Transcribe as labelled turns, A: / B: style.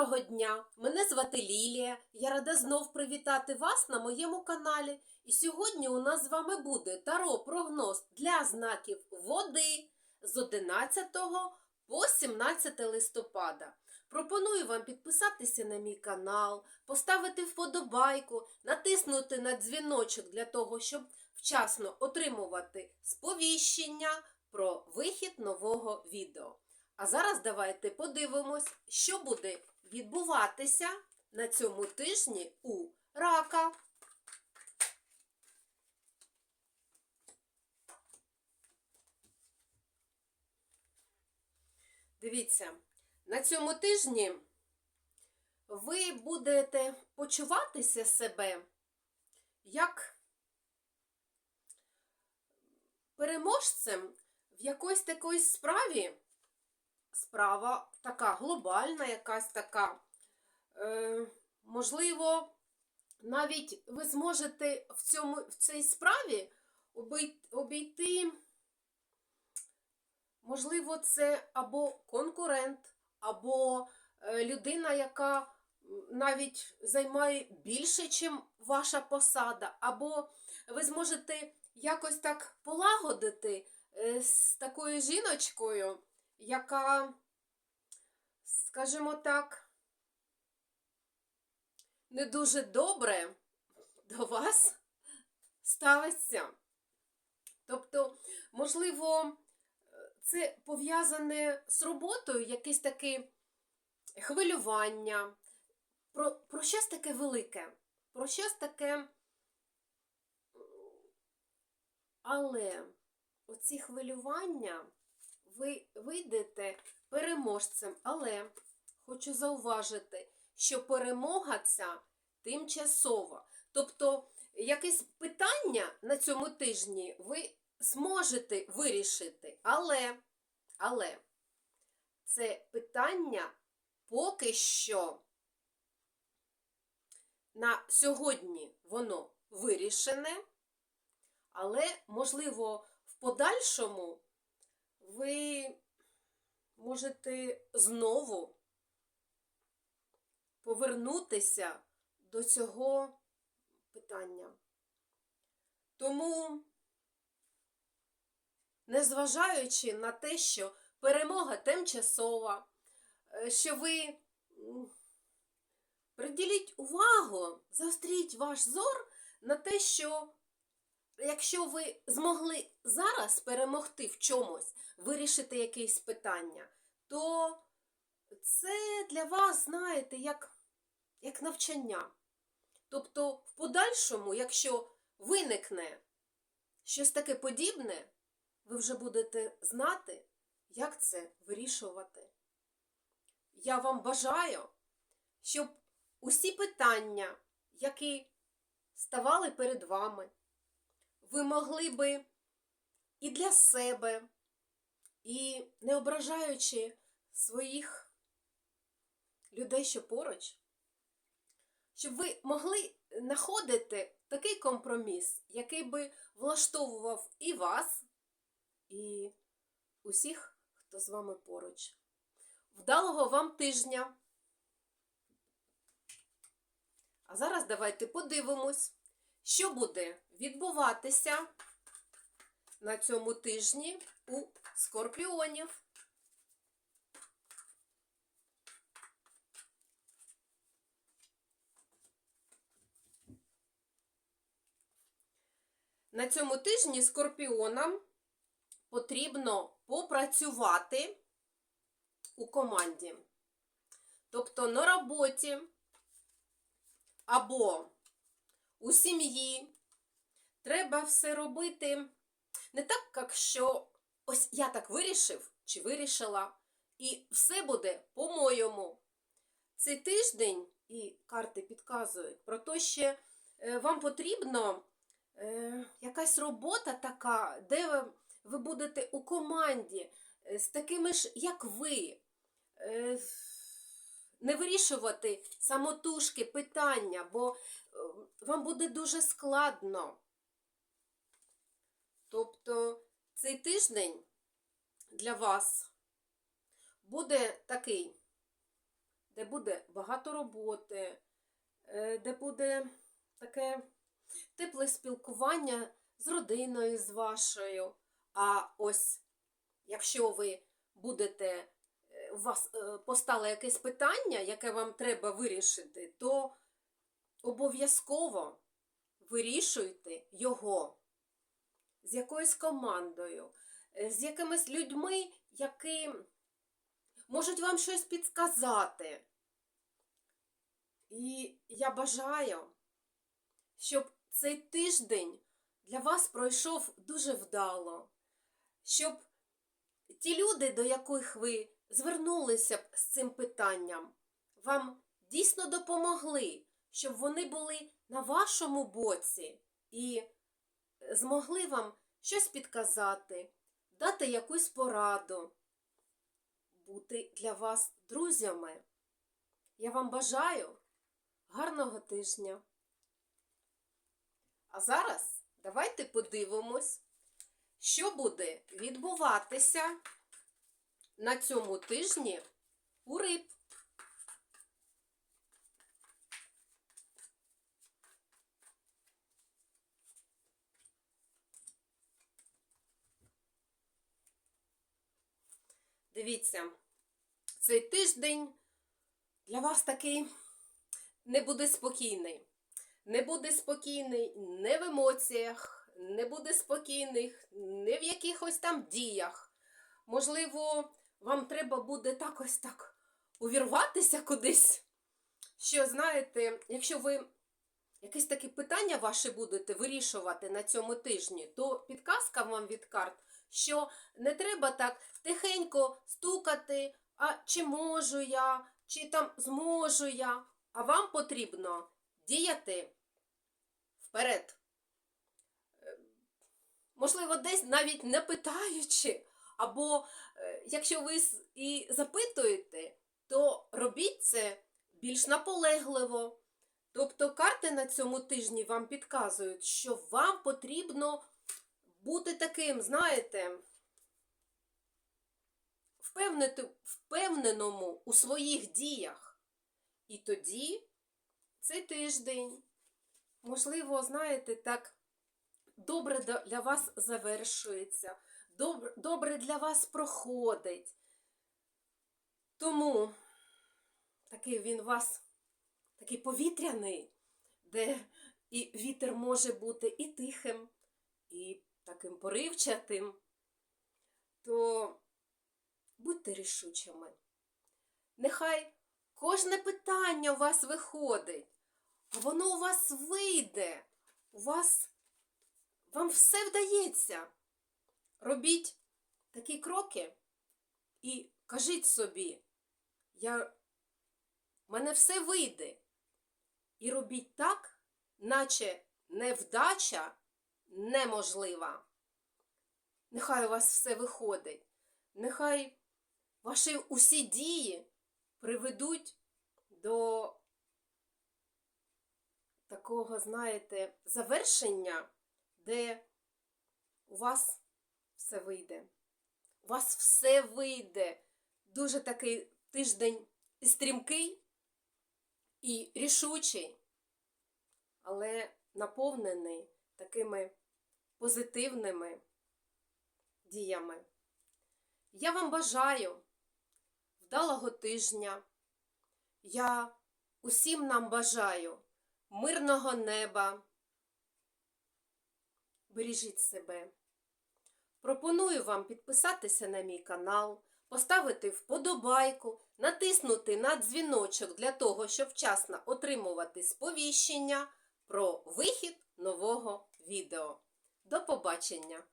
A: Доброго дня! Мене звати Лілія. Я рада знов привітати вас на моєму каналі. І сьогодні у нас з вами буде таро прогноз для знаків води з 11 по 17 листопада. Пропоную вам підписатися на мій канал, поставити вподобайку, натиснути на дзвіночок для того, щоб вчасно отримувати сповіщення про вихід нового відео. А зараз давайте подивимось, що буде відбуватися на цьому тижні у рака. Дивіться, на цьому тижні ви будете почуватися себе як переможцем в якоїсь такої справі. Справа така глобальна, якась така. Е, можливо, навіть ви зможете в, цьому, в цій справі обійти, можливо, це або конкурент, або е, людина, яка навіть займає більше, ніж ваша посада, або ви зможете якось так полагодити е, з такою жіночкою, яка, скажімо так, не дуже добре до вас ставиться. Тобто, можливо, це пов'язане з роботою, якесь таке хвилювання, про, про щось таке велике, про щось таке. Але оці хвилювання ви вийдете переможцем, але хочу зауважити, що перемога ця тимчасова. Тобто, якесь питання на цьому тижні ви зможете вирішити, але, але це питання поки що на сьогодні воно вирішене, але, можливо, в подальшому ви можете знову повернутися до цього питання. Тому, незважаючи на те, що перемога тимчасова, е, що ви приділіть увагу, заостріть ваш зор на те, що якщо ви змогли зараз перемогти в чомусь, вирішити якесь питання, то це для вас, знаєте, як, як навчання. Тобто, в подальшому, якщо виникне щось таке подібне, ви вже будете знати, як це вирішувати. Я вам бажаю, щоб усі питання, які ставали перед вами, ви могли би і для себе, і не ображаючи своїх людей, що поруч, щоб ви могли знаходити такий компроміс, який би влаштовував і вас, і усіх, хто з вами поруч. Вдалого вам тижня! А зараз давайте подивимось, що буде відбуватися на цьому тижні у скорпіонів. На цьому тижні скорпіонам потрібно попрацювати у команді. Тобто на роботі або у сім'ї треба все робити не так, як що ось я так вирішив чи вирішила, і все буде по-моєму. Цей тиждень, і карти підказують, про те, що е, вам потрібно е, якась робота така, де ви, будете у команді е, з такими ж, як ви. Не вирішувати самотужки питання, бо вам буде дуже складно. Тобто цей тиждень для вас буде такий де буде багато роботи, е, де буде таке тепле спілкування з родиною з вашою. А ось якщо ви будете, е, у вас е, постало якесь питання, яке вам треба вирішити, то обов'язково вирішуйте його з якоюсь командою, е, з якимись людьми, які можуть вам щось підсказати. І я бажаю, щоб цей тиждень для вас пройшов дуже вдало, щоб ті люди, до яких ви звернулися б з цим питанням, вам дійсно допомогли, щоб вони були на вашому боці і змогли вам щось підказати, дати якусь пораду, бути для вас друзями. Я вам бажаю гарного тижня. А зараз давайте подивимось, що буде відбуватися на цьому тижні у риб. Дивіться, цей тиждень для вас такий не буде спокійний. Не буде спокійний не в емоціях, не буде спокійних не в якихось там діях. Можливо, вам треба буде так ось так увірватися кудись. Що, знаєте, якщо ви якесь таке питання ваше будете вирішувати на цьому тижні, то підказка вам від карт, що не треба так тихенько стукати, а чи можу я, чи там зможу я, а вам потрібно діяти вперед. Е, Можливо, десь навіть не питаючи, або е, якщо ви і запитуєте, то робіть це більш наполегливо. Тобто карти на цьому тижні вам підказують, що вам потрібно бути таким, знаєте, впевненому у своїх діях. І тоді цей тиждень, можливо, знаєте, так добре для вас завершується, добре для вас проходить. Тому такий він у вас такий повітряний, де і вітер може бути і тихим, і таким поривчатим, то будьте рішучими. Нехай кожне питання у вас виходить, а воно у вас вийде. У вас вам все вдається. Робіть такі кроки і кажіть собі, я, в мене все вийде. І робіть так, наче невдача неможлива. Нехай у вас все виходить. Нехай ваші усі дії приведуть до такого, знаєте, завершення, де у вас все вийде. У вас все вийде. Дуже такий тиждень стрімкий і рішучий, але наповнений такими позитивними діями. Я вам бажаю вдалого тижня. Я усім нам бажаю мирного неба. Бережіть себе. Пропоную вам підписатися на мій канал, поставити вподобайку, натиснути на дзвіночок для того, щоб вчасно отримувати сповіщення про вихід нового відео. До побачення!